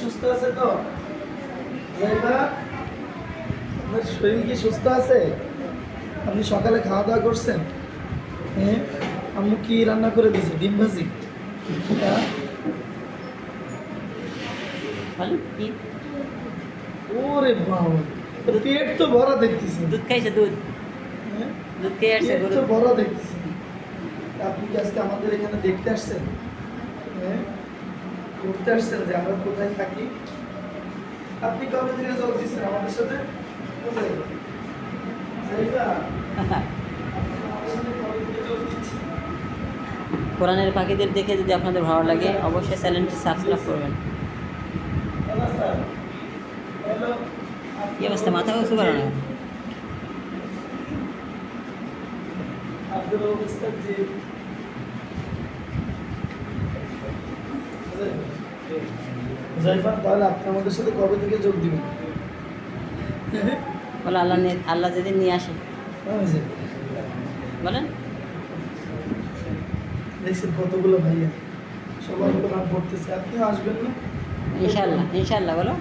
সুস্থ আছে তো? জায়গা আপনার শরীর কি সুস্থ আছে? আপনি সকালে খাওয়া দাওয়া করছেন? হ্যাঁ আম্মু কি রান্না করে দিয়েছে ডিম ভাজি? হ্যাঁ? ওরে বাবা পেট তো ভরা দেখতেছি। দুধ খাইছে দুধ? হ্যাঁ? দুধ খেয়ে আসছে তো ভরা দেখতেছি। আপনি কি আজকে আমাদের এখানে দেখতে আসছেন? হ্যাঁ? ঘুরতে আসছেন যে আমরা কোথায় থাকি? আপনি কবে থেকে জল দিচ্ছেন আমাদের সাথে? কোথায়? কোরআনের পাখিদের দেখে যদি আপনাদের ভালো লাগে অবশ্যই চ্যানেলটি সাবস্ক্রাইব করবেন। কি অবস্থা? মাথা উঁচু করো না আব্দুল জাইফান তাহলে আপনি আমাদের সাথে কবে থেকে যোগ দিবেন? বলে আল্লাহ নিয়ে- আল্লাহ যেদিন নিয়ে আসে। বলেন। দেখছেন কতগুলো ভাইয়া। সবাই কোরআন পড়তেছে আপনিও আসবেন না? ইনশাল্লাহ ইনশাল্লাহ বলো।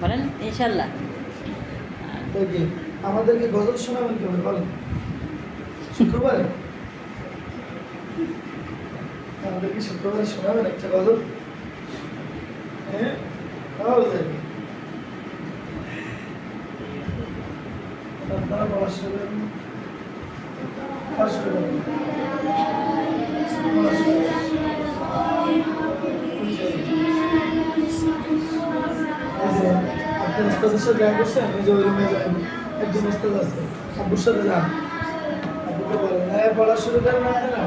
বলেন ইনশাল্লাহ তো কি আমাদেরকে গজল শোনাবেন কবে বলেন। শুক্রবারে? আমাদেরকে শুক্রবারে শোনাবেন, একটা গজল হ্যাঁ? আপনারা পড়া শুরু পড়া শুরু আপনি ওস্তাদের সাথে দেখা করছেন ওই যে ওই রুমে যান। একজন ওস্তাদ আব্বুর সাথে যান। আব্বুকে বলেন হ্যাঁ পড়া শুরু করেন আপনারা।